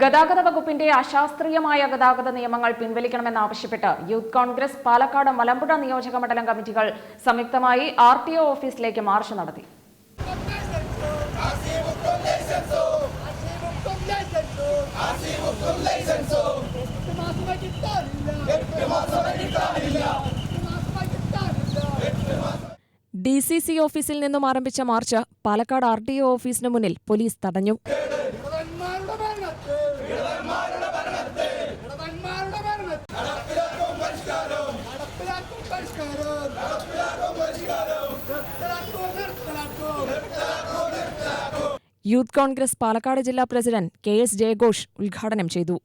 ഗതാഗത വകുപ്പിന്റെ അശാസ്ത്രീയമായ ഗതാഗത നിയമങ്ങൾ പിൻവലിക്കണമെന്നാവശ്യപ്പെട്ട് യൂത്ത് കോൺഗ്രസ് പാലക്കാട് മലമ്പുഴ നിയോജക മണ്ഡലം കമ്മിറ്റികൾ സംയുക്തമായി ആർ ടി ഒ ഓഫീസിലേക്ക് മാർച്ച് നടത്തി. ഡി സി സി ഓഫീസിൽ നിന്നും ആരംഭിച്ച march Palakkad R T O ഓഫീസിന് മുന്നിൽ പോലീസ് തടഞ്ഞു. യൂത്ത് കോൺഗ്രസ് പാലക്കാട് ജില്ലാ പ്രസിഡന്റ് കെ എസ് ജയഘോഷ് ഉദ്ഘാടനം ചെയ്തു.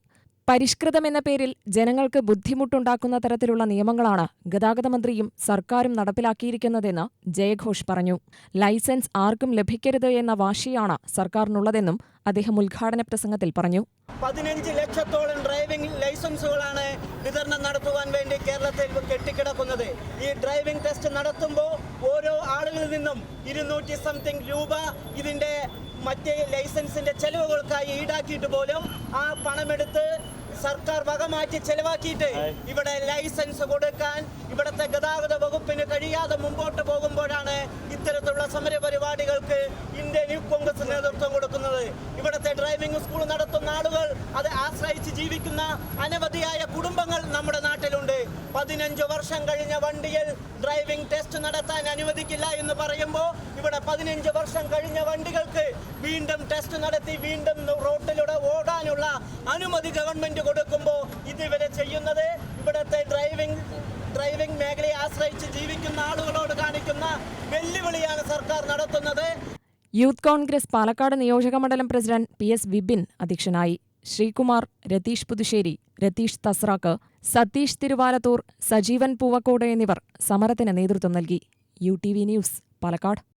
പരിഷ്കൃതം എന്ന പേരിൽ ജനങ്ങൾക്ക് ബുദ്ധിമുട്ടുണ്ടാക്കുന്ന തരത്തിലുള്ള നിയമങ്ങളാണ് ഗതാഗത മന്ത്രിയും സർക്കാരും നടപ്പിലാക്കിയിരിക്കുന്നതെന്ന് ജയഘോഷ് പറഞ്ഞു. ലൈസൻസ് ആർക്കും ലഭിക്കരുത് എന്ന വാശിയാണ് സർക്കാരിനുള്ളതെന്നും അദ്ദേഹം ഉദ്ഘാടന പ്രസംഗത്തിൽ പറഞ്ഞു. പതിനഞ്ച് ലക്ഷത്തോളം ഡ്രൈവിംഗ് ലൈസൻസുകളാണ് വിതരണം നടത്തുവാൻ വേണ്ടി കേരളത്തിൽ ഡ്രൈവിംഗ് ടെസ്റ്റ് നടത്തുമ്പോൾ ഓരോ ആളുകളിൽ നിന്നും ഇരുന്നൂറ്റി സംതിങ് രൂപ ഇതിന്റെ മറ്റേ ലൈസൻസിന്റെ ചെലവുകൾക്കായി ഈടാക്കിയിട്ട് പോലും ആ പണമെടുത്ത് സർക്കാർ വകമാറ്റി ചെലവാക്കിയിട്ട് ഇവിടെ ലൈസൻസ് കൊടുക്കാൻ ഇവിടുത്തെ ഗതാഗത വകുപ്പിന് കഴിയാതെ മുമ്പോട്ട് പോകുമ്പോഴാണ് ഇത്തരത്തിലുള്ള സമര പരിപാടികൾക്ക് ഇന്ത്യൻ യൂത്ത് കോൺഗ്രസ് നേതൃത്വം കൊടുക്കുന്നത്. ഇവിടുത്തെ ഡ്രൈവിംഗ് സ്കൂൾ നടത്തുന്ന ആളുകൾ അത് ആശ്രയിച്ച് ജീവിക്കുന്ന അനവധിയായ കുടുംബങ്ങൾ നമ്മുടെ നാട്ടിലുണ്ട് പതിനഞ്ച് വർഷം കഴിഞ്ഞ വണ്ടിയിൽ ഡ്രൈവിംഗ് ടെസ്റ്റ് നടത്താൻ അനുവദിക്കില്ല എന്ന് പറയുമ്പോൾ ഇവിടെ പതിനഞ്ച് വർഷം കഴിഞ്ഞ വണ്ടികൾക്ക് വീണ്ടും ടെസ്റ്റ് നടത്തി വീണ്ടും റോഡിലൂടെ ഓടാനുള്ള അനുമതി ഗവൺമെന്റ് കൊടുക്കുമ്പോൾ ഇതുവരെ ചെയ്യുന്നത് ഇവിടുത്തെ ഡ്രൈവിംഗ് ഡ്രൈവിംഗ് മേഖലയെ ആശ്രയിച്ച് ജീവിക്കുന്ന ആളുകളോട് കാണിക്കുന്ന വെല്ലുവിളിയാണ് സർക്കാർ നടത്തുന്നത്. യൂത്ത് കോൺഗ്രസ് പാലക്കാട് നിയോജക മണ്ഡലം പ്രസിഡന്റ് പി എസ് വിപിൻ അധ്യക്ഷനായി. ശ്രീകുമാർ രതീഷ് പുതുശ്ശേരി രതീഷ് തസ്രാക്ക് സതീഷ് തിരുവാലത്തൂർ സജീവൻ പൂവക്കോട് എന്നിവർ സമരത്തിന് നേതൃത്വം നൽകി. U T V news Palakkad.